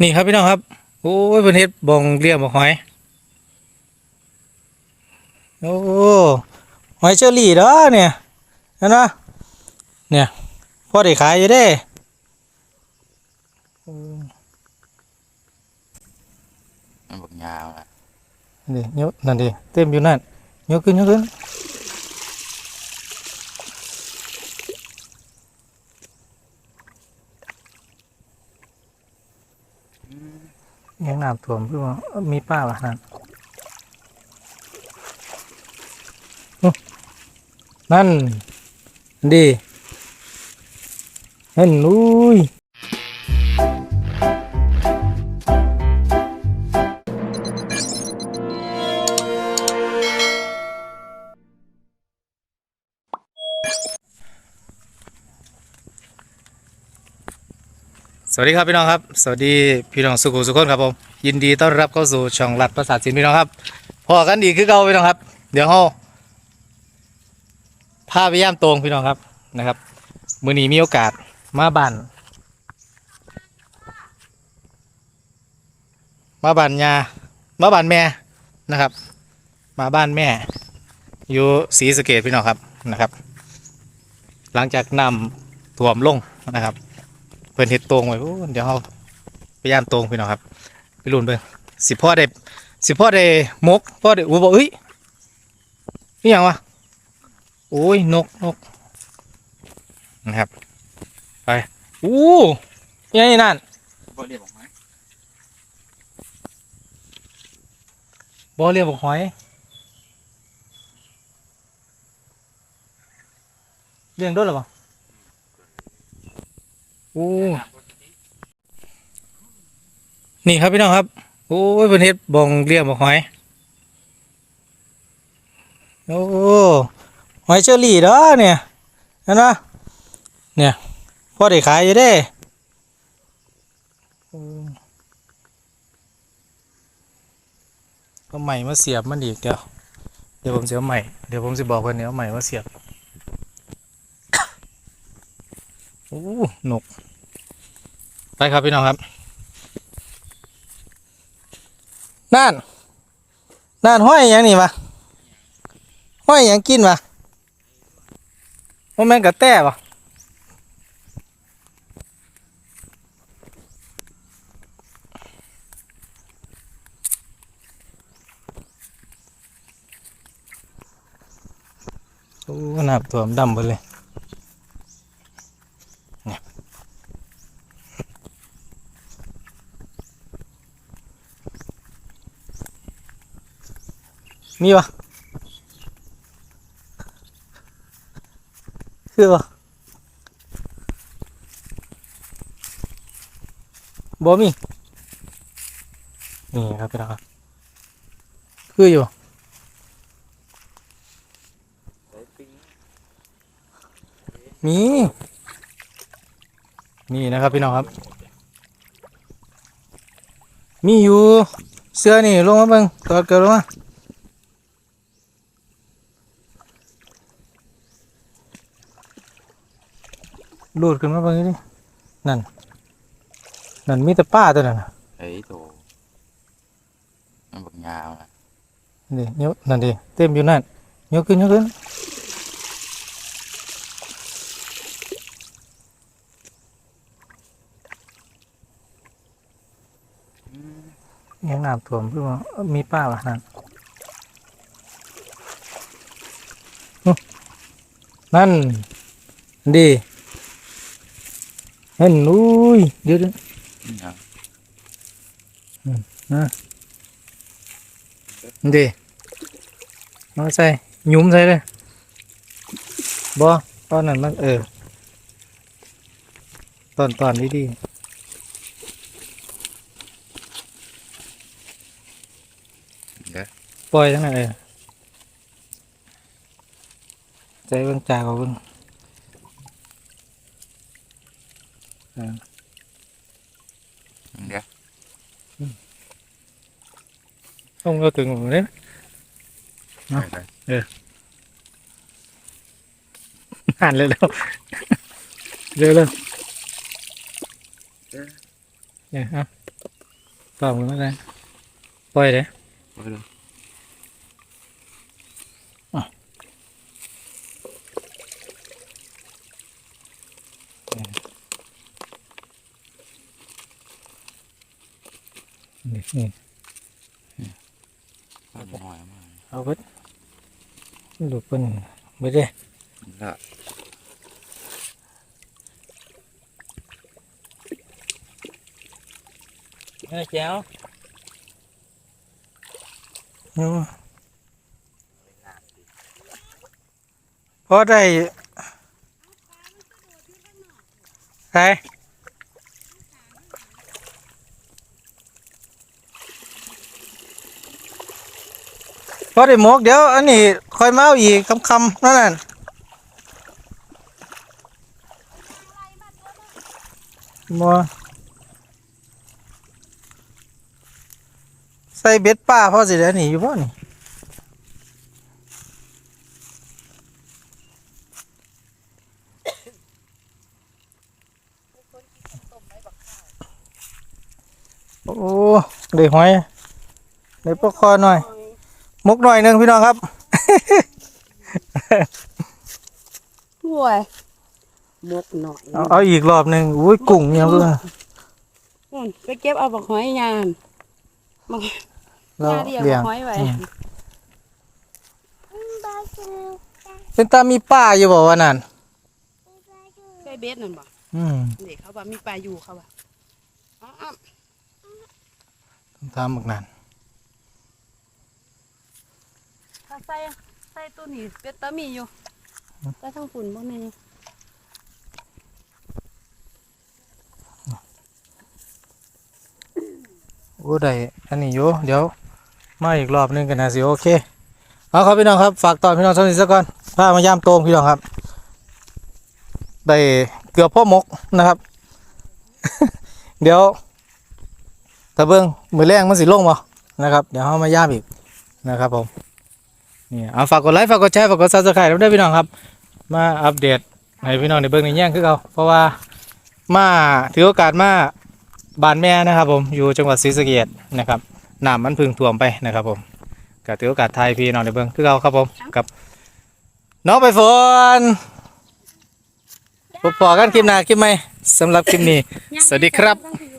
นี่ครับพี่น้องครับ โอ้ยเป็นเฮ็ดบองเลี้ยงบอกหอย โอ้หอยเชอรี่เด้อเนี่ยเห็นไหมเนี่ยพอได้ขายอยู่เด้มันบอกยาวนะนี่ยกนั่นดิเต็มอยู่นั่นยกขึ้นยกขึ้น ยังน้ำท่วมเพื่อว่ามีป้าวะนั่นนั่นดีเห็นอุ้ย สวัสดีครับพี่น้องครับ สวัสดีพี่น้องสุขุสุขคนครับผมยินดีต้อนรับเข้าสู่ช่องรัดประสาทสินพี่น้องครับพอกันดีคือเก่าพี่น้องครับ เดี๋ยวเราพาไปย่ามตรงพี่น้องครับนะครับ มื้อนี้มีโอกาสมาบ้านมาบ้านยามาบ้านแม่นะครับ มาบ้านแม่ อยู่ศรีสะเกดพี่น้องครับนะครับ หลังจากนำถ่วมลงนะครับ เพิ่นเฮ็ดตรงไว้โอ้เดี๋ยวเฮาไปย่านตรงพี่น้องครับไปลุ้นเบิ่งสิพ่อได้สิพ่อได้มกพ่อได้อู้บ่เอ้ยนี่หยังวะโอ้ยนกนกนะครับไปอู้ยังไงนั่นบ่เรียกบอกไหมบ่เรียกบอกหอยเลี้ยงด้วยหรือเปล่า อู้นี่ครับพี่น้องครับ โอ้ยเป็นเฮ็ดบองเลี้ยงบอกหอยโอ้หอยเชอรี่เด้อเนี่ยเห็นไหมเนี่ยพ่อได้ขายอยู่ด้ก็ใหม่มาเสียบมันอีกเดี๋ยวเดี๋ยวผมจะเอาใหม่เดี๋ยวผมจะบอกเพื่อนเนี่ยใหม่มาเสียบ โอ้หนก ไปครับพี่น้องครับ นั่น นั่นห้อยหยังนี่วะห้อยหยังกินวะว่าแม่นกระแต้ปะโอ้น้ำท่วมดำไปเลย มีปะคือบ่บ่มี นี่ครับพี่น้องครับคืออยู่มีนี่นะครับพี่น้องครับ มีอยู่ เสื้อนี่ลงมาเบิ่งกอดเกิดลงมา ลูดขึ้นมาเบิ่งดินั่น นั่นมีแต่ป้าตัวนั้นน่ะเฮ้ยโตมันบอกยาวนะนี่ยกนั่นดิเต็มอยู่นั่นยกขึ้นยกขึ้นยังน้ำท่วมเพื่อว่าเอ้อมีป้าวะนั่นอุ๊ยนั่นดี เห็นอุ้ยเดี๋ยวเดี๋ยวยาวดีมาใส่หยุ้มใส่เลยบ่ตอนนั้นมัน เออตอนตอนดีดีเดี๋ยวๆปล่อยทั้งนั้นเออใจเบิ่งจากเอาเบิ่งเออเดี๋ยวต้องเอาถึงหมดเลยไปไปหันเลย แล้วเร็วเร็วเนี่ยฮะปล่อยมันไม่ได้ปล่อยเลยไปเลยนี่นี่เอาหน่อยมาเอาไปดูเพิ่นไปเด้ละเออแจ๋วเอาพอได้ใช่ พอได้หมกเดี๋ยว อันนี้คอยมาเอาอีกคำๆนั่นน่ะบ่ใส่เบ็ดป้าพอสิได้หนีอยู่บ่อนี่โอ้ได้หอยได้ปลาคอหน่อย มุกหน่อยหนึ่งพี่น้องครับห่วยมกหน่อยเอาเอาอีกรอบหนึ่งอุ้ยกุ้งเนี่ยเพื่อนนู่นไปเก็บเอาบักหอยยานบักเรายาเดียวเลี้ยบังกหอยไว้อืมเป็นตามีป้าอยู่บ่วันนั้นใส่เบ็ดนั่นบ่อืมเด็กเขาว่ามีปลาอยู่เขาว่าอ้าวตามบักนั้น ถ้า ใส่ใส่ตัวนี้เป็ดตามีอยู่แต่ทั้งฝุ่นบ่แม่โอ้ได้อันนี้อยู่เดี๋ยวมาอีกรอบนึงกันนะสิโอเคเอาครับพี่น้องครับฝากตอนพี่น้องสักนิดสักก่อนพามายามโตมพี่น้องครับ ได้เกือบพ่อหมกนะครับ เดี๋ยวตะเบิงมือแรงมันสิลงบ่นะครับ เดี๋ยวเฮามายามอีกนะครับผม นี่เอาฝากกดไลค์ฝากกดแชร์ฝากกดซับสไครต์ด้วยพี่น้องครับ มาอัปเดตให้พี่น้องในเบิ่งในแย่งคือเขาเพราะว่ามาถือโอกาสมาบ้านแม่นะครับ ผมอยู่จังหวัดศรีสะเกษนะครับน้ำมันพึ่งท่วมไปนะครับผมก็ถือโอกาสไทยพี่น้องในเบิ่งคือเขาครับผมกับน้องไปฝนพบปอกันคลิปหน้าคลิปใหมสำหรับคลิปนี้ สวัสดีครับ